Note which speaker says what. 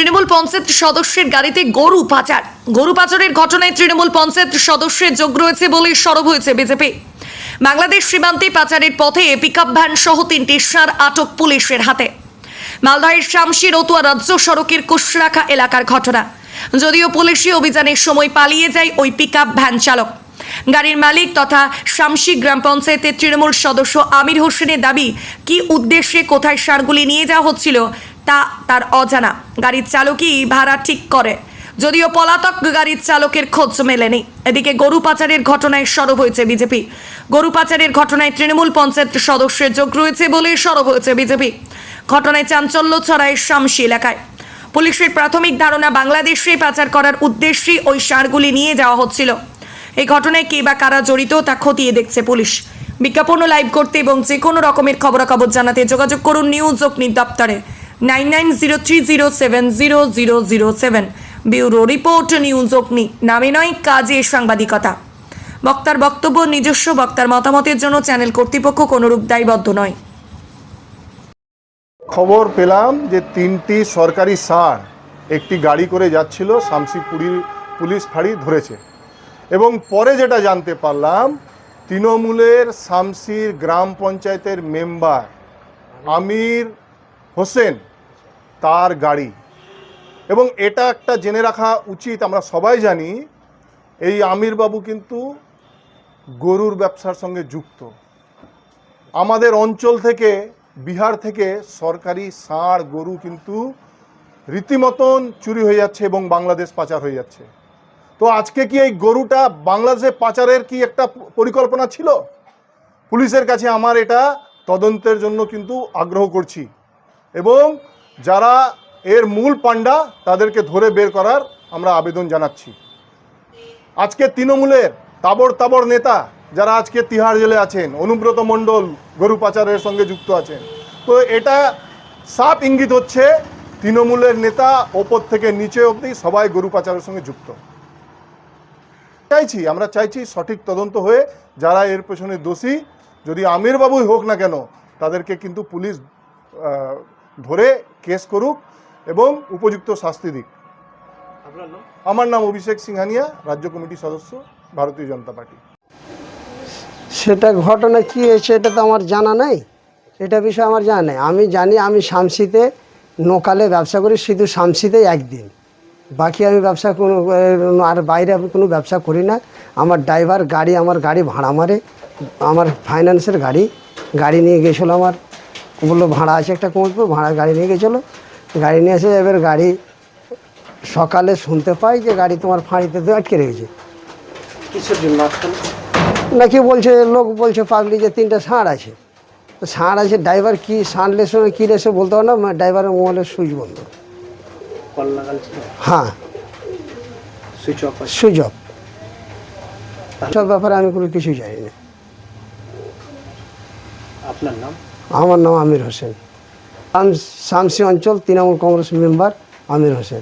Speaker 1: তৃণমূল পঞ্চায়েত সদস্যের গাড়িতে গরু পাচার। গরু পাচারের ঘটনায় তৃণমূল পঞ্চায়েত সদস্যের যোগ রয়েছে বলে সরব হয়েছে বিজেপি। বাংলাদেশ সীমান্তে পাচারের পথে পিকআপ ভ্যান সহ তিনটি সার আটক পুলিশের হাতে। মালদহের শামসি রতুয়া রাজ্য সড়কের কুশরাখা এলাকার ঘটনা। যদিও পুলিশি অভিযানের সময় পালিয়ে যায় ওই পিকআপ ভ্যান চালক। গাড়ির মালিক তথা শামসি গ্রাম পঞ্চায়েতের তৃণমূল সদস্য আমির হোসেনের দাবি, কি উদ্দেশ্যে কোথায় সারগুলি নিয়ে যাওয়া হচ্ছিল তা তার অজানা। গাড়ির চালকই ভাড়া ঠিক করে। যদিও পলাতক গাড়ির চালকের খোঁজ মেলেনি। এদিকে গরু পাচারের ঘটনায় সরব হয়েছে বিজেপি। গরু পাচারের ঘটনায় তৃণমূল পঞ্চায়েত সদস্যের যোগ রয়েছে বলে সরব হয়েছে বিজেপি। ঘটনায় চাঞ্চল্য ছড়ায় শামসি এলাকায়। পুলিশের প্রাথমিক ধারণা, বাংলাদেশে পাচার করার উদ্দেশ্যেই ওই সারগুলি নিয়ে যাওয়া হচ্ছিল। এই ঘটনায় কে বা কারা জড়িত তা খতিয়ে দেখছে পুলিশ। বিজ্ঞাপন লাইভ করতে এবং যে কোনো রকমের খবরাখবর জানাতে যোগাযোগ করুন নিউজ অগ্নি দপ্তরে। Nine nine zero three zero seven zero zero zero seven. Bureau report, news Agni. নামে নয়, কাজে সাংবাদিকতা। বক্তার বক্তব্য, নিজস্ব বক্তার মতামতের জন্য চ্যানেল কর্তৃপক্ষ কোনোরূপ দায়বদ্ধ নয়।
Speaker 2: খবর পেলাম যে তিনটি সরকারি সার একটি গাড়ি করে যাচ্ছিল শামসিপুরি পুলিশ ফাঁড়ি ধরেছে। এবং পরে যেটা জানতে পারলাম, তৃণমূলের শামসির গ্রাম পঞ্চায়েতের মেম্বার আমির হোসেন তার গাড়ি। এবং এটা একটা জেনে রাখা উচিত, আমরা সবাই জানি, এই আমির বাবু কিন্তু গরুর ব্যবসার সঙ্গে যুক্ত। আমাদের অঞ্চল থেকে, বিহার থেকে সরকারি ষাঁড় গরু কিন্তু রীতিমতন চুরি হয়ে যাচ্ছে এবং বাংলাদেশ পাচার হয়ে যাচ্ছে। তো আজকে কি এই গরুটা বাংলাদেশে পাচারের কি একটা পরিকল্পনা ছিল? পুলিশের কাছে আমার এটা তদন্তের জন্য কিন্তু আগ্রহ করছি। এবং যারা এর মূল পাণ্ডা, তাদেরকে ধরে বের করার আমরা আবেদন জানাচ্ছি। আজকে তৃণমূলের তাবড় তাবড় নেতা যারা আজকে তিহার জেলে আছেন, অনুব্রত মণ্ডল, গরু পাচারের সঙ্গে যুক্ত আছেন, তো এটা সাপ ইঙ্গিত হচ্ছে তৃণমূলের নেতা ওপর থেকে নিচে অবধি সবাই গরু পাচারের সঙ্গে যুক্ত। চাইছি, আমরা চাইছি সঠিক তদন্ত হয়ে যারা এর পেছনে দোষী, যদি আমির বাবুই হোক না কেন, তাদেরকে কিন্তু পুলিশ ধরে কেস করুক এবং উপযুক্ত শাস্তি দিক। আমার নাম অভিষেক সিংহানিয়া রাজ্য কমিটির সদস্য ভারতীয় জনতা পার্টি।
Speaker 3: সেটা ঘটনা কী হয়েছে এটা তো আমার জানা নাই। এটা বিষয়ে আমার জানা নেই। আমি জানি আমি শামসিতে নোকালে ব্যবসা করি শুধু শামসিতে একদিন। বাকি আমি ব্যবসা কোনো আর বাইরে আমি কোনো ব্যবসা করি না। আমার ড্রাইভার গাড়ি আমার গাড়ি ভাড়া মারে। আমার ফাইন্যান্সের গাড়ি গাড়ি নিয়ে গেছিল আমার। বলল ভাড়া আছে একটা কমলপুর ভাড়া গাড়ি নিয়ে গেছিল গাড়ি নিয়ে এসে এবার গাড়ি সকালে শুনতে পাই যে গাড়ি তোমার ফাঁড়িতে তো আটকে রেখেছে
Speaker 4: জন্য
Speaker 3: নাকি বলছে লোক বলছে পাগলি যে তিনটা ষাঁড় আছে। তো ষাঁড় আছে ড্রাইভার কি ষাঁড় লেসে কী লেসে বলতে পারো না? ড্রাইভারের মোবাইলের সুইচ বন্ধ। হ্যাঁ।
Speaker 4: Switch off
Speaker 3: switch off. সব ব্যাপারে আমি কোনো কিছু জানি না।
Speaker 4: আপনার নাম?
Speaker 3: আমার নাম আমির হোসেন। শাম- শামসি অঞ্চল তৃণমূল কংগ্রেস মেম্বার আমির হোসেন।